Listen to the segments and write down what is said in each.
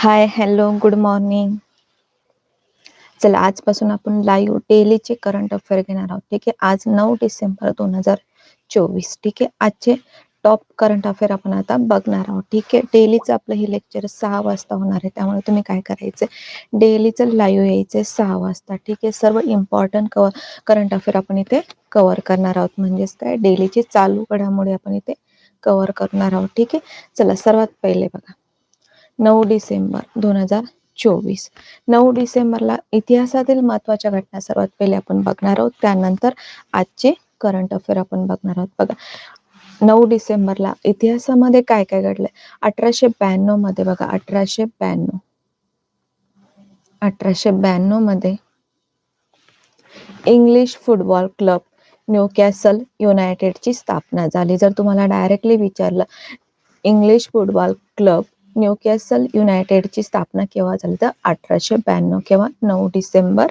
Hi hello good morning चला आजपासून आपण लाईव्ह डेलीचे करंट अफेअर घेणार आहोत. ठीक आहे? आज नऊ डिसेंबर दोन हजार चोवीस. ठीक आहे? आजचे टॉप करंट अफेअर आपण आता बघणार आहोत. ठीक आहे? डेलीचं आपलं हे लेक्चर सहा वाजता होणार आहे. त्यामुळे तुम्ही काय करायचं? डेलीचं लाईव्ह यायचं सहा वाजता. ठीक आहे? सर्व इम्पॉर्टंट कवर करंट अफेअर आपण इथे कव्हर करणार आहोत. म्हणजेच काय? डेलीचे चालू घडामोडी आपण इथे कव्हर करणार आहोत. ठीक आहे? चला सर्वात पहिले बघा. नऊ डिसेंबर दोन हजार चोवीस. नऊ डिसेंबरला इतिहासातील महत्त्वाच्या घटना सर्वात पहिले आपण बघणार आहोत. त्यानंतर आजचे करंट अफेअर आपण बघणार आहोत. बघा नऊ डिसेंबरला इतिहासामध्ये काय काय घडलंय? अठराशे ब्याण्णवमध्ये बघा अठराशे ब्याण्णव. अठराशे ब्याण्णवमध्ये इंग्लिश फुटबॉल क्लब न्यूकॅसल युनायटेडची स्थापना झाली. जर तुम्हाला डायरेक्टली विचारलं इंग्लिश फुटबॉल क्लब न्यूकॅसल युनायटेडची स्थापना केव्हा झाली? तर अठराशे ब्याण्णव किंवा नऊ डिसेंबर.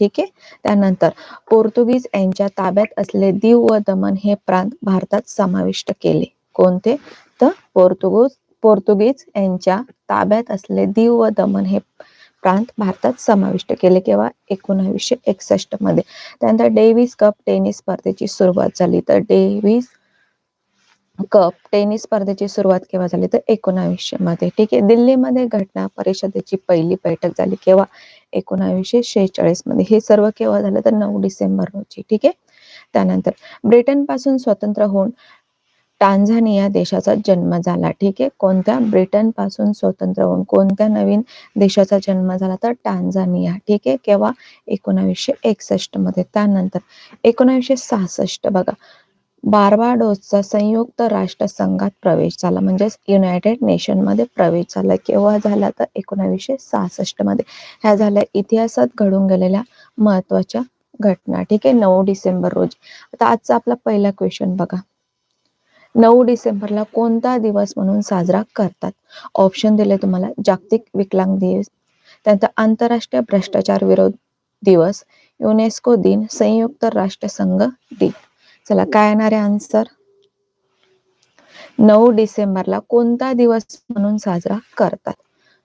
ठीक आहे? त्यानंतर पोर्तुगीज यांच्या ताब्यात असले दीव व दमन हे प्रांत भारतात समाविष्ट केले. कोणते? तर पोर्तुगीज पोर्तुगीज यांच्या ताब्यात असले दीव व दमन हे प्रांत भारतात समाविष्ट केले किंवा एकोणावीसशे एकसष्टमध्ये. त्यानंतर डेव्हिस कप टेनिस स्पर्धेची सुरुवात झाली. तर डेव्हिस कप टेनिस स्पर्धेची सुरुवात केव्हा झाली? तर एकोणावीसशे मध्ये ठीक आहे? दिल्लीमध्ये घटना परिषदेची पहिली बैठक झाली केव्हा? एकोणावीसशे शेहेचाळीसमध्ये हे सर्व केव्हा झालं? तर नऊ डिसेंबर रोजी. ठीक आहे? त्यानंतर ब्रिटनपासून स्वतंत्र होऊन टांझानिया देशाचा जन्म झाला. ठीक आहे? कोणत्या? ब्रिटनपासून स्वतंत्र होऊन कोणत्या नवीन देशाचा जन्म झाला? तर टांझानिया. ठीक आहे? केव्हा? एकोणावीसशे एकसष्टमध्ये त्यानंतर एकोणावीसशे सहासष्ट बघा. बार्बाडोसचा संयुक्त राष्ट्र संघात प्रवेश झाला. म्हणजेच युनायटेड नेशनमध्ये प्रवेश झाला. केव्हा झाला तर एकोणावीसशे सहासष्टमध्ये ह्या झाल्या इतिहासात घडून गेलेल्या महत्त्वाच्या घटना. ठीक आहे नऊ डिसेंबर रोजी. आता आजचा आपला पहिला क्वेश्चन बघा. नऊ डिसेंबरला कोणता दिवस म्हणून साजरा करतात? ऑप्शन दिले तुम्हाला. जागतिक विकलांग दिवस. त्यानंतर आंतरराष्ट्रीय भ्रष्टाचार विरोध दिवस. युनेस्को दिन. संयुक्त राष्ट्र संघ दिन. चला काय येणार आहे आन्सर नऊ डिसेंबरला कोणता दिवस म्हणून साजरा करतात?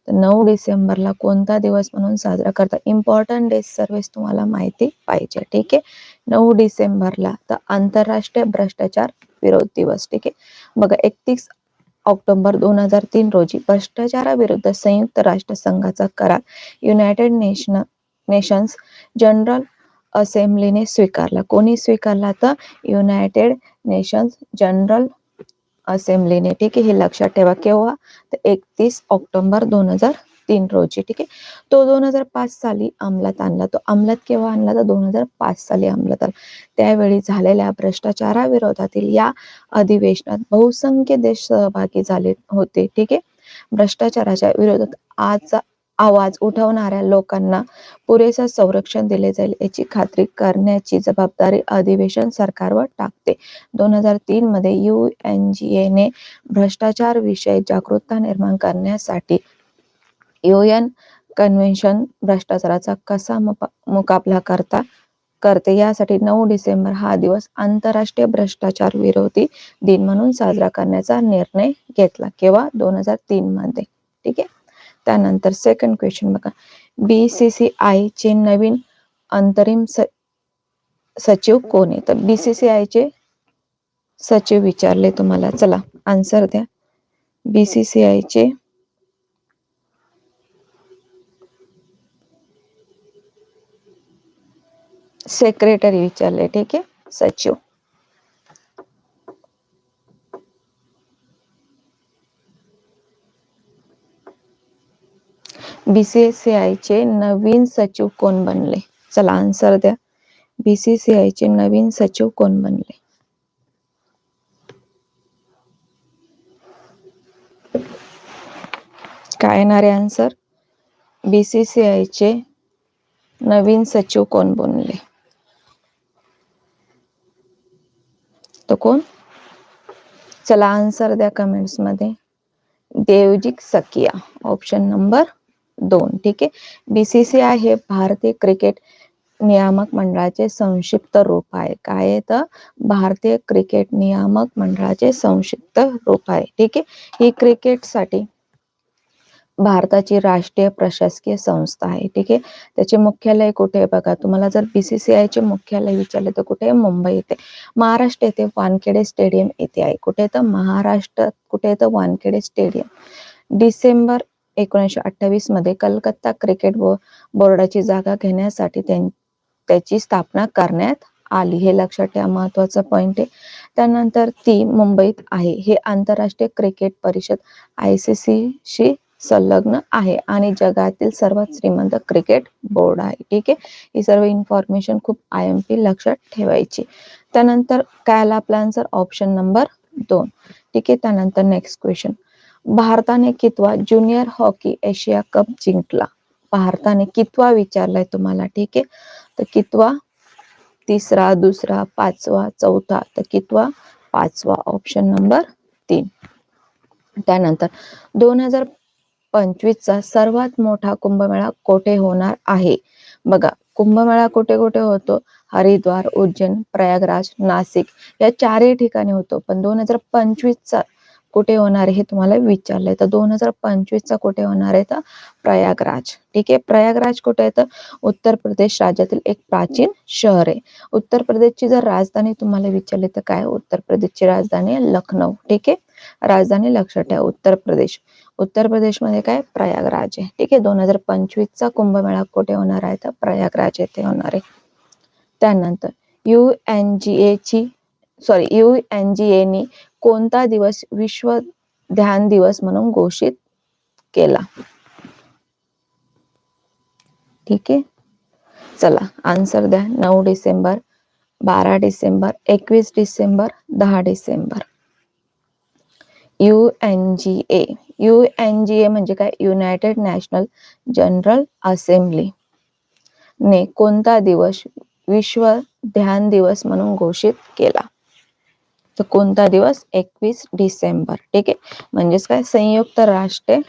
नऊ डिसेंबरला कोणता दिवस म्हणून साजरा करतात? इम्पॉर्टंट डेज सर्विस तुम्हाला माहिती पाहिजे ठीक आहे? नऊ डिसेंबरला तर आंतरराष्ट्रीय भ्रष्टाचार विरोध दिवस ठीक आहे? बघा एकतीस ऑक्टोबर दोन हजार तीन रोजी भ्रष्टाचाराविरुद्ध संयुक्त राष्ट्र संघाचा करार युनायटेड नेशन नेशन्स जनरल असेंब्लीने स्वीकारला. कोणी स्वीकारला तर युनायटेड नेशन्स जनरल असेंब्लीने ठीक आहे हे लक्षात ठेवा. केव्हा? तर एकतीस ऑक्टोबर दोन हजार तीन रोजी. ठीक आहे? तो दोन हजार पाच साली अंमलात आणला. तो अंमलात केव्हा आणला? तर दोन हजार पाच साली अंमलात आला. त्यावेळी झालेल्या भ्रष्टाचाराविरोधातील या अधिवेशनात बहुसंख्य देश सहभागी झाले होते. ठीक आहे? भ्रष्टाचाराच्या विरोधात आज आवाज उठवणाऱ्या लोकांना पुरेसा संरक्षण दिले जाईल याची खात्री करण्याची जबाबदारी अधिवेशन सरकारवर टाकते. दोन हजार तीन मध्ये यू एन जी युएनजीए भ्रष्टाचार विषयी जागरूकता निर्माण करण्यासाठी युएन कन्व्हेन्शन भ्रष्टाचाराचा कसा मुकाबला करता करते यासाठी नऊ डिसेंबर हा दिवस आंतरराष्ट्रीय भ्रष्टाचार विरोधी दिन म्हणून साजरा करण्याचा निर्णय घेतला केव्हा? दोन हजार तीन मध्ये ठीक आहे? त्यानंतर सेकंड क्वेश्चन बघा. बीसीसीआय चे नवीन अंतरिम सचिव कोण आहे? तर बीसीसीआय चे सचिव विचारले तुम्हाला. चला आन्सर द्या. बीसीसीआय चे सेक्रेटरी विचारले ठीक आहे? सचिव. बीसीसीआय चे नवीन सचिव कोण बनले? चला आन्सर द्या. बीसीसीआय चे नवीन सचिव कोण बनले? काय येणार आहे आन्सर बीसीसीआय चे नवीन सचिव कोण बनले? तो कोण? चला आन्सर द्या कमेंट्समध्ये. देवजिक सकिया ऑप्शन नंबर दोन. ठीक आहे? बीसीसीआय हे भारतीय क्रिकेट नियामक मंडळाचे संक्षिप्त रूप आहे. काय तर? भारतीय क्रिकेट नियामक मंडळाचे संक्षिप्त रूप आहे. ठीक आहे? ही क्रिकेटसाठी भारताची राष्ट्रीय प्रशासकीय संस्था आहे. ठीक आहे? त्याचे मुख्यालय कुठे आहे बघा? तुम्हाला जर बीसीसीआय चे मुख्यालय विचारले तर कुठे? आहे मुंबई येथे महाराष्ट्र येथे वानखेडे स्टेडियम येथे आहे. कुठे तर? महाराष्ट्रात कुठे तर? वानखेडे स्टेडियम डिसेंबर एकोणीसशे अठ्ठावीसमध्ये कलकत्ता क्रिकेट बोर्डाची जागा घेण्यासाठी त्याची स्थापना करण्यात आली. हे लक्षात ठेवा महत्वाचं पॉइंट आहे. त्यानंतर ती मुंबईत आहे. हे आंतरराष्ट्रीय क्रिकेट परिषद आय सी शी संलग्न आहे आणि जगातील सर्वात श्रीमंत क्रिकेट बोर्ड आहे. ठीक आहे? ही सर्व इन्फॉर्मेशन खूप आय एम पी लक्षात ठेवायची. त्यानंतर काय आला आपला ऑप्शन नंबर दोन. ठीक आहे? त्यानंतर नेक्स्ट क्वेश्चन भारताने कितवा ज्युनियर हॉकी एशिया कप जिंकला? भारताने कितवा विचारलाय तुम्हाला? ठीक आहे? तर कितवा? तिसरा दुसरा पाचवा चौथा तर कितवा? पाचवा. ऑप्शन नंबर तीन. त्यानंतर दोन हजार पंचवीसचा सर्वात मोठा कुंभमेळा कोठे होणार आहे? बघा कुंभमेळा कुठे कुठे होतो? हरिद्वार उज्जैन प्रयागराज नाशिक या चारही ठिकाणी होतो. पण दोन हजार पंचवीसचा कुठे होणार हे तुम्हाला विचारलंय. तर दोन हजार पंचवीसचा कुठे होणार आहे तर प्रयागराज. ठीक आहे? प्रयागराज कुठे आहे? तर उत्तर प्रदेश राज्यातील एक प्राचीन शहर आहे. उत्तर प्रदेशची जर राजधानी तुम्हाला विचारली तर काय? उत्तर प्रदेशची राजधानी आहे लखनौ ठीक आहे? राजधानी लक्षात ठेवा. उत्तर प्रदेश. उत्तर प्रदेशमध्ये काय? प्रयागराज आहे. ठीक आहे? दोन हजार पंचवीसचा कुंभमेळा कुठे होणार आहे? तर प्रयागराज येथे होणार आहे. त्यानंतर यू एन जी ए ची सॉरी यू एन जी एनी कोणता दिवस विश्व ध्यान दिवस म्हणून घोषित केला? ठीक आहे. चला आन्सर द्या. नऊ डिसेंबर बारा डिसेंबर एकवीस डिसेंबर दहा December. U N G A. U N G A म्हणजे काय? United National General Assembly. ने कोणता दिवस विश्व ध्यान दिवस म्हणून घोषित केला? तर कोणता दिवस एकवीस डिसेंबर. ठीक आहे? म्हणजेच काय? संयुक्त राष्ट्र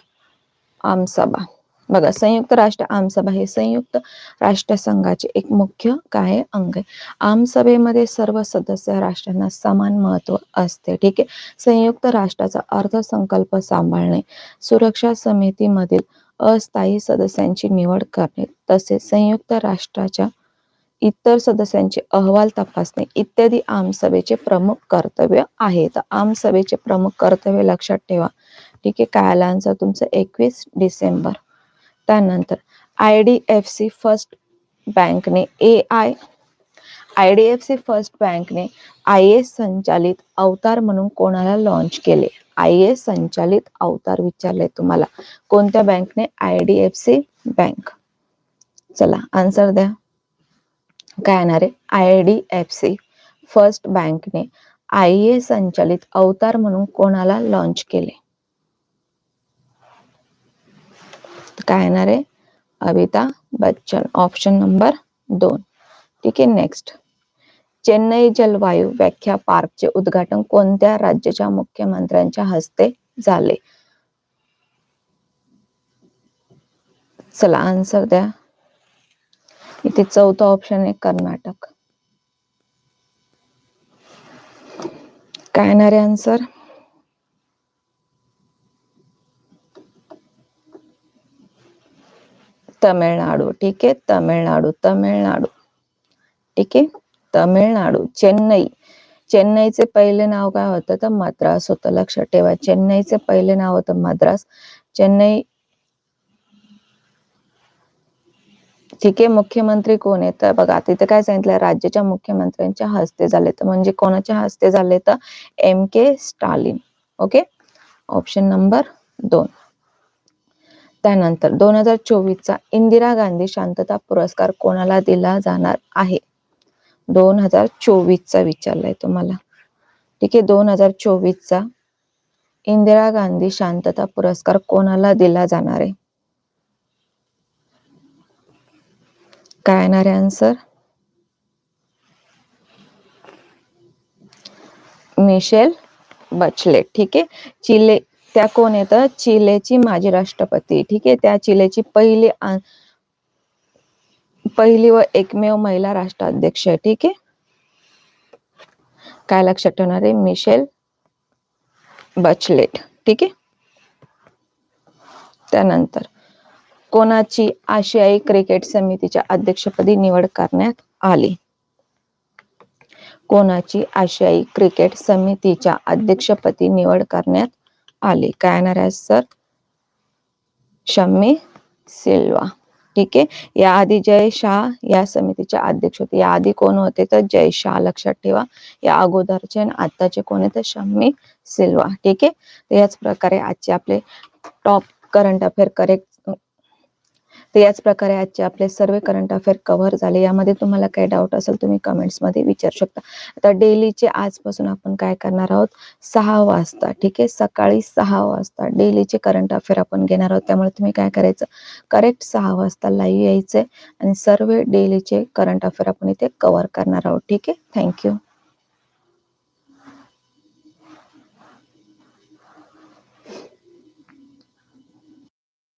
आमसभा बघा संयुक्त राष्ट्र आमसभा हे संयुक्त राष्ट्रसंघाचे एक मुख्य काय अंग आहे? आमसभेमध्ये सर्व सदस्य राष्ट्रांना समान महत्त्व असते. ठीक आहे? संयुक्त राष्ट्राचा अर्थसंकल्प सांभाळणे सुरक्षा समितीमधील अस्थायी सदस्यांची निवड करणे तसेच संयुक्त राष्ट्राच्या इतर सदस्यांचे अहवाल तपासणे इत्यादी आमसभेचे प्रमुख कर्तव्य आहे. तर आमसभेचे प्रमुख कर्तव्य लक्षात ठेवा. ठीक आहे काय आला आन्सर तुमचं? एकवीस डिसेंबर. त्यानंतर I D F C first बँकने A I I D F C first बँकने I S संचालित अवतार म्हणून कोणाला लॉन्च केले? आय एस संचालित अवतार विचारले तुम्हाला. कोणत्या बँकने I D F C bank चला आन्सर द्या. काय येणार आहे? I D F C first बँकने I A संचालित अवतार म्हणून कोणाला लॉन्च केले? काय येणार आहे? अमिताभ बच्चन ऑप्शन नंबर दोन. ठीक आहे नेक्स्ट चेन्नई जलवायू व्याख्या पार्कचे उद्घाटन कोणत्या राज्याच्या मुख्यमंत्र्यांच्या हस्ते झाले? चला आन्सर द्या. इथे चौथा ऑप्शन आहे कर्नाटक. काय येणार आहे आन्सर तमिळनाडू. ठीक आहे तमिळनाडू तमिळनाडू. ठीक आहे तमिळनाडू चेन्नई. चेन्नईचे पहिले नाव काय होतं? तर मद्रास होतं. लक्षात ठेवा चेन्नईचे पहिले नाव होतं मद्रास. चेन्नई ठीक आहे मुख्यमंत्री कोण आहे तर बघा तिथे काय सांगितलं? राज्याच्या मुख्यमंत्र्यांच्या हस्ते झाले तर म्हणजे कोणाच्या हस्ते झाले तर? M K Stalin. Okay? Option number दोन. त्यानंतर दोन हजार चोवीसचा इंदिरा गांधी शांतता पुरस्कार कोणाला दिला जाणार आहे? दोन हजार चोवीसचा विचारलाय तुम्हाला. ठीक आहे दोन हजार चोवीसचा इंदिरा गांधी शांतता पुरस्कार कोणाला दिला जाणार आहे? काय येणार आहे आन्सर मिशेल बचलेट ठीक आहे. चिले त्या कोण येतं? चिलेची माजी राष्ट्रपती ठीक आहे. त्या चिलेची पहिली पहिली व एकमेव महिला राष्ट्राध्यक्ष आहे ठीक आहे. काय लक्षात ठेवणार आहे? मिशेल बचलेट ठीक आहे. त्यानंतर कोणाची आशियाई क्रिकेट समितीच्या अध्यक्षपदी निवड करण्यात आली? कोणाची आशियाई क्रिकेट समितीच्या अध्यक्षपदी निवड करण्यात आली? काय येणार आहे सर? शम्मी सिल्वा. ठीक आहे. याआधी जय शाह या समितीचे अध्यक्ष होते याआधी कोण होते तर जय शाह. लक्षात ठेवा या अगोदरचे आणि आताचे कोण आहे तर शम्मी सिल्वा. ठीक आहे. याच प्रकारे आजचे आपले टॉप करंट अफेअर करेक्ट तर याच प्रकारे आजचे आपले सर्व करंट अफेअर कव्हर झाले. यामध्ये तुम्हाला काही डाऊट असेल तुम्ही कमेंट्समध्ये विचारू शकता. आता डेलीचे आजपासून आपण काय करणार आहोत? सहा वाजता ठीक आहे? सकाळी सहा वाजता डेलीचे करंट अफेअर आपण घेणार आहोत. त्यामुळे तुम्ही काय करायचं? करेक्ट सहा वाजता लाईव्ह यायचंय आणि सर्व डेलीचे करंट अफेअर आपण इथे कव्हर करणार आहोत. ठीक आहे? थँक्यू